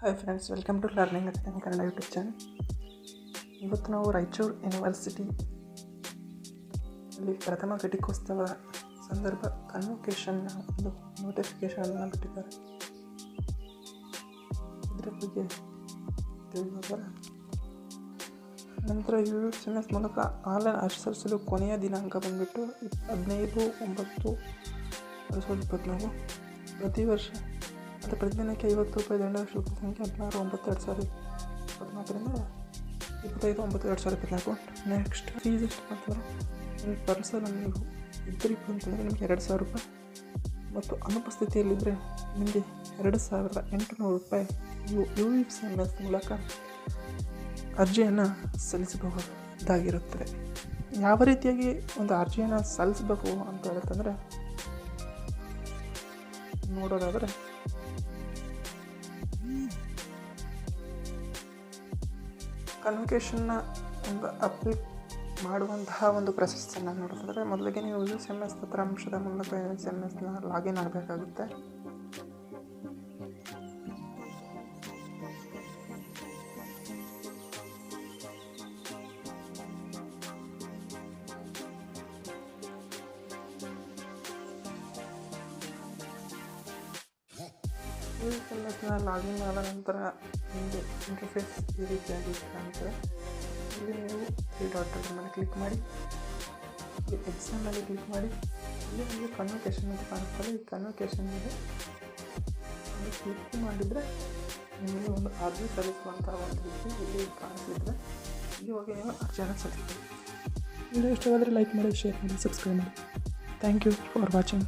Hi friends welcome to learning academy Kannada YouTube channel ಇವತ್ತು ನಾವು Raichur university ಅಲ್ಲಿ ಪ್ರಥಮ ಘಟಿಕೋತ್ಸವ ಸಂದರ್ಭ ಕನ್ವೊಕೇಶನ್ನ ಒಂದು ನೋಟಿಫಿಕೇಶನ್ ಬಿಟ್ಟಿದ್ದಾರೆ ಇದರ ಬಗ್ಗೆ ತಿಳಿಯೋದರ ನಂತರ ಯು ಎಸ್ ಎಸ್ ಮೂಲಕ ಆನ್ಲೈನ್ ಅರ್ಜಿ ಸಲ್ಲಿಸಲು ಕೊನೆಯ ದಿನಾಂಕ ಬಂದುಬಿಟ್ಟು ಹದಿನೈದು ಒಂಬತ್ತು ಎರಡು ಸಾವಿರದ ಇಪ್ಪತ್ತ್ನಾಲ್ಕು ಪ್ರತಿ ವರ್ಷ ಮತ್ತು ಪ್ರತಿದಿನಕ್ಕೆ ಐವತ್ತು ರೂಪಾಯಿ ದಂಡ ಶುಲ್ಕ ಸಂಖ್ಯೆ ಹದಿನಾರು ಒಂಬತ್ತು, ಎರಡು ಸಾವಿರದ ಇಪ್ಪತ್ತೈದು, ಒಂಬತ್ತು, ಎರಡು ಸಾವಿರದ ಅಕೌಂಟ್ ನೆಕ್ಸ್ಟ್ ಫೀಸ್ ಎಷ್ಟು ಅಂತಂದರೆ ನಿಮ್ಮ ಪರ್ಸಲ್ ನೀವು ಇಬ್ಬರಿಗೂ ಅಂತಂದರೆ ನಿಮಗೆ ಎರಡು ಸಾವಿರ ರೂಪಾಯಿ. ಮತ್ತು ಅನುಪಸ್ಥಿತಿಯಲ್ಲಿದ್ದರೆ ನಿಮಗೆ ಎರಡು ಸಾವಿರದ ಎಂಟುನೂರು ರೂಪಾಯಿ U U S M S ಮೂಲಕ ಅರ್ಜಿಯನ್ನು ಸಲ್ಲಿಸಬಹುದಾಗಿರುತ್ತದೆ. ಯಾವ ರೀತಿಯಾಗಿ ಒಂದು ಅರ್ಜಿಯನ್ನು ಸಲ್ಲಿಸಬೇಕು ಅಂತ ಹೇಳುತ್ತಂದರೆ ನೋಡೋದಾದರೆ ಕನ್ವಿಕೇಶನ್ನ ಒಂದು ಅಪ್ಲಿ ಮಾಡುವಂತಹ ಒಂದು ಪ್ರೊಸೆಸ್ಸನ್ನು ನೋಡೋದಾದರೆ ಮೊದಲಿಗೆ ನೀವು ಯು ಎಸ್ ಎಂ ಎಸ್ ತಂತ್ರಾಂಶದ ಮೂಲಕ ಎಸ್ ಎಂ ಎಸ್ನ ಲಾಗಿನ್ ಆಗಬೇಕಾಗುತ್ತೆ. ಲಾಗಿನ್ ಆದ ನಂತರ ನಿಮಗೆ ಇಂಟರ್ಫೇಸ್ ಈ ರೀತಿಯಾಗಿ ಕಾಣ್ತದೆ ಇಲ್ಲಿ ನೀವು ಈ ಡಾಟ್ ಮೇಲೆ ಕ್ಲಿಕ್ ಮಾಡಿ, ಇಲ್ಲಿ ಎಕ್ಸಾಮ್ ಮೇಲೆ ಕ್ಲಿಕ್ ಮಾಡಿ, ಇಲ್ಲಿ ನಿಮಗೆ ಕನ್ವೊಕೇಶನ್ ಅಂತ ಕಾಣಿಸ್ತದೆ ಈ ಕನ್ವೊಕೇಶನ್ ಮೇಲೆ ಕ್ಲಿಕ್ ಮಾಡಿದರೆ ನಿಮಗೆ ಒಂದು ಅರ್ಜಿ ಸಲ್ಲಿಸುವಂಥ ಒಂದು ರೀತಿ ಇಲ್ಲಿ ಕಾಣಿಸಿದ್ರೆ ಇಲ್ಲಿ ಹೋಗಿ ನೀವು ಅರ್ಜಿಯನ್ನು ಸಲ್ಲಿಸ್ತೀವಿ ವಿಡಿಯೋ ಇಷ್ಟವಾದರೆ ಲೈಕ್ ಮಾಡಿ ಶೇರ್ ಮಾಡಿ ಸಬ್ಸ್ಕ್ರೈಬ್ ಮಾಡಿ. Thank you for watching